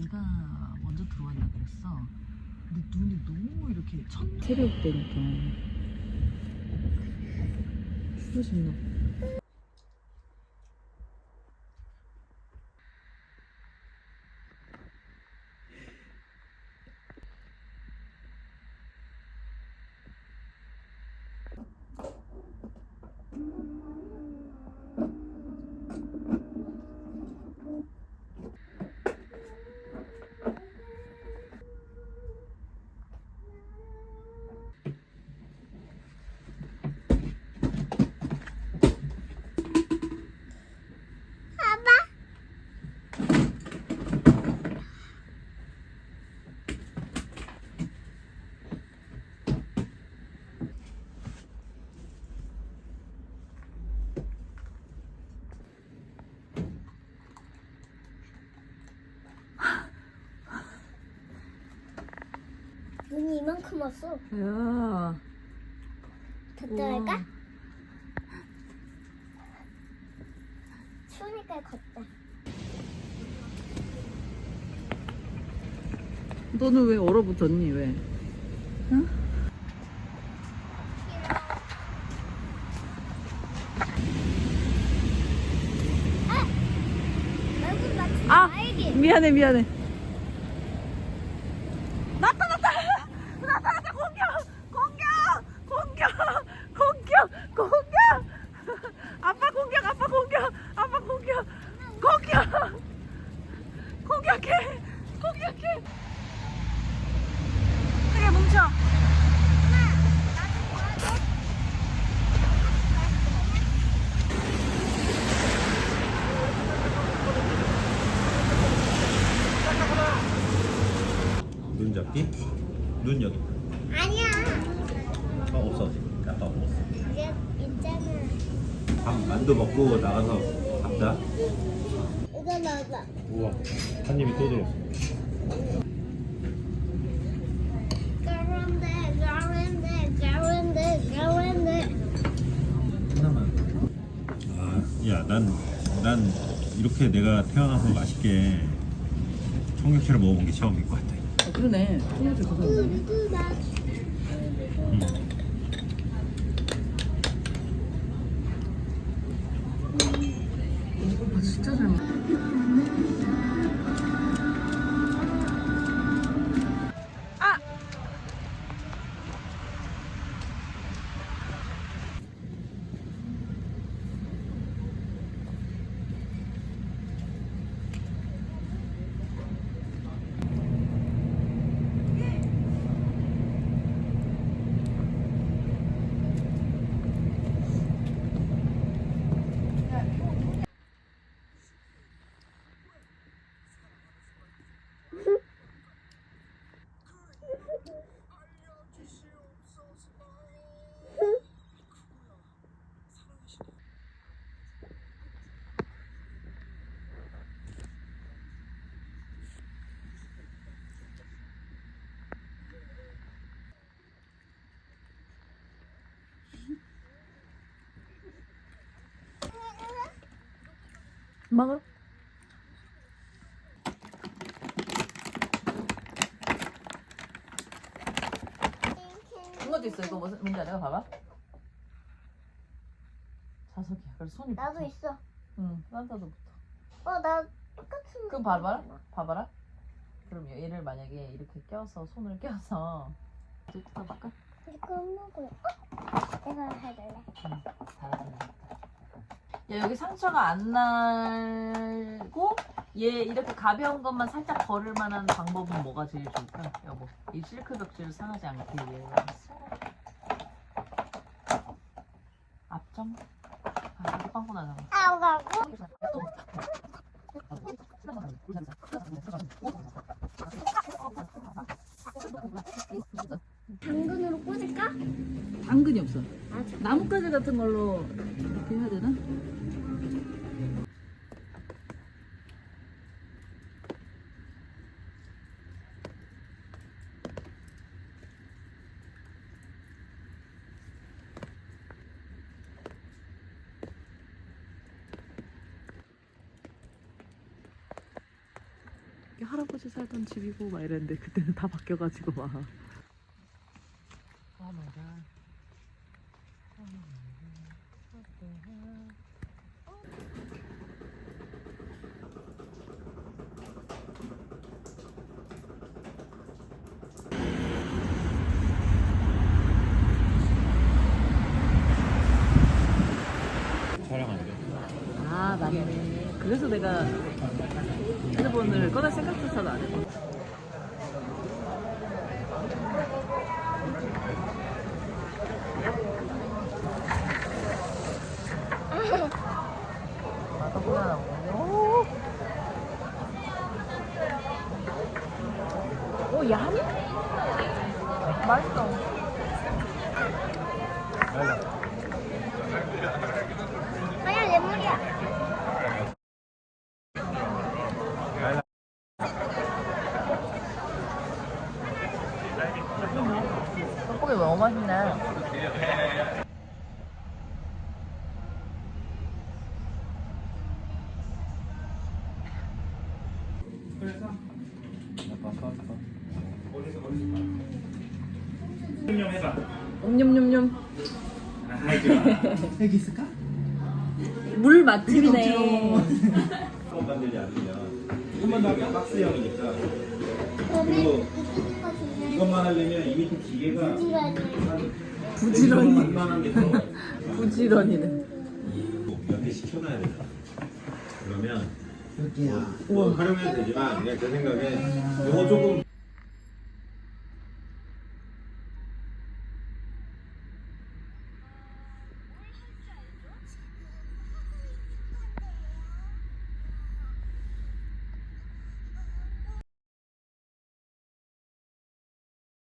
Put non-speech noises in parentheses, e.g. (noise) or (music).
내가 먼저 들어왔다 그랬어. 근데 눈이 너무 이렇게 천 새벽 때니까 추워졌나 눈이 이만큼 왔어. 야더 떠날까? 추우니까 걷자. 너는 왜 얼어붙었니 왜? 맞추 아! 나에게. 미안해 미안해 뭉쳐 눈 잡기? 눈 여기. 아니야. 아 없어. 아까 먹었어. 이제 있잖아. 밥 만두 먹고 나가서 밥다. 이거 넣어봐. 우와. 한 입이 또 들었어. 가운데, 가운데, 가운데, 가운데. 하나만. 아, 야, 난, 난 이렇게 내가 태어나서 맛있게 청경채를 먹어본 게 처음인 것 같아. 어, 그러네. 통역을 그거 우 먹어. 이것도 있어. 이거 무슨 뭔지 알아? 봐봐. 자석이야. 그래서 손이 나도 붙어. 있어. 응, 산타도 붙어. 어, 나 똑같은 그럼 봐봐라. 봐봐라. 그럼 얘를 만약에 이렇게 껴서 손을 껴서 이렇게 뜯어볼까? 이거 먹어. 어? 내가 해달래. 잘하네. 야, 여기 상처가 안 날고 얘 이렇게 가벼운 것만 살짝 걸을 만한 방법은 뭐가 제일 좋을까? 여보, 이 실크 벽지를 상하지 않게 위해서 앞점? 아, 이거 빵꾸 나잖아. 당근으로 꽂을까? 당근이 없어. 맞아. 나뭇가지 같은 걸로 이렇게 해야 되나? 이게 할아버지 살던 집이고 막 이랬는데 그때는 다 바뀌어가지고 막. 아 맞아. 촬영하는데. 아 맞네. 그래서 내가 핸드폰을 꺼낼 생각조차도 안 나오네. 오, 오, 얌? 맛있어. 아니야 내 머리야. 떡볶이 너무 맛있네. 옴뇸뇸뇸. (laughs) 여기 있을까? 물 맛집이네. 처음 만들지 않으면 한번 더 할까? 박스형이니까. 그리고 이것만 하려면 이 밑에 기계가 부지런히. 만만한 게 들어. 부지런이네. 옆에 시켜놔야 되잖아. 그러면 여기야. 뭐 활용해도 되지만 그냥 제 생각에 이거 조금